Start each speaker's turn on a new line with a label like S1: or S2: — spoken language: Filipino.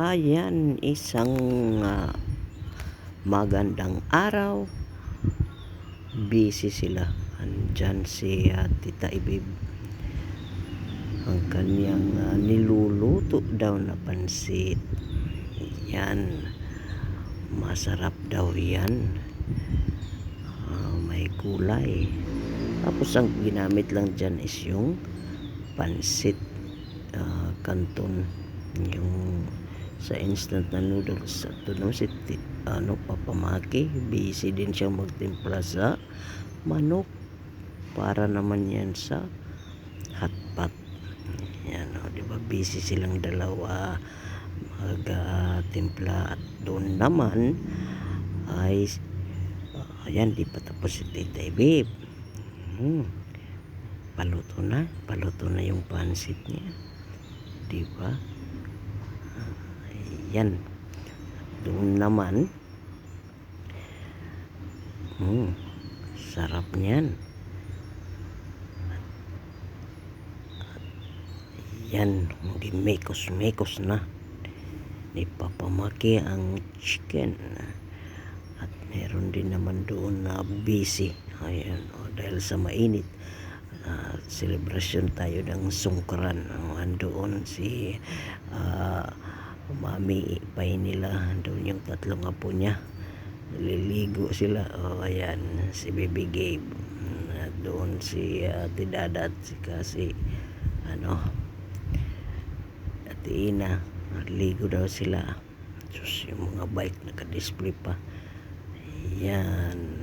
S1: Ayan, isang ah, magandang araw. Busy sila. Andyan si ah, Tita Ibib. Ang kanyang ah, niluluto daw na pansit. Yan. Masarap daw yan. Ah, may gulay. Tapos ang ginamit lang dyan is yung pansit ah, canton yung sa instant na noodles sa tunog si ano papamaki busy din siya magtimpla sa manok. Para naman yan sa hotpot. Yan o di ba? Busy silang dalawa magtimpla at doon naman ay ah, ayan di pa tapos si Tita Ibib. Hmm. paluto na. Paluto na yung pansit niya. Di ba Ayan. Doon naman. Hmm. Sarap niyan. Yan. Hindi mekos-mekos na. Ni Papamaki ang chicken. At meron din naman doon na busy. Ayan. O, dahil sa mainit. ah, celebration tayo ng sungkran. Andoon si ah, mami pay nila. Doon yung tatlong apo niya. Naliligo sila. O ayan si baby Gabe. At doon si ate Dada at si kasi. Ano? Ate Ina. Naligo daw sila. Diyos yung mga bike naka-display pa. Ayan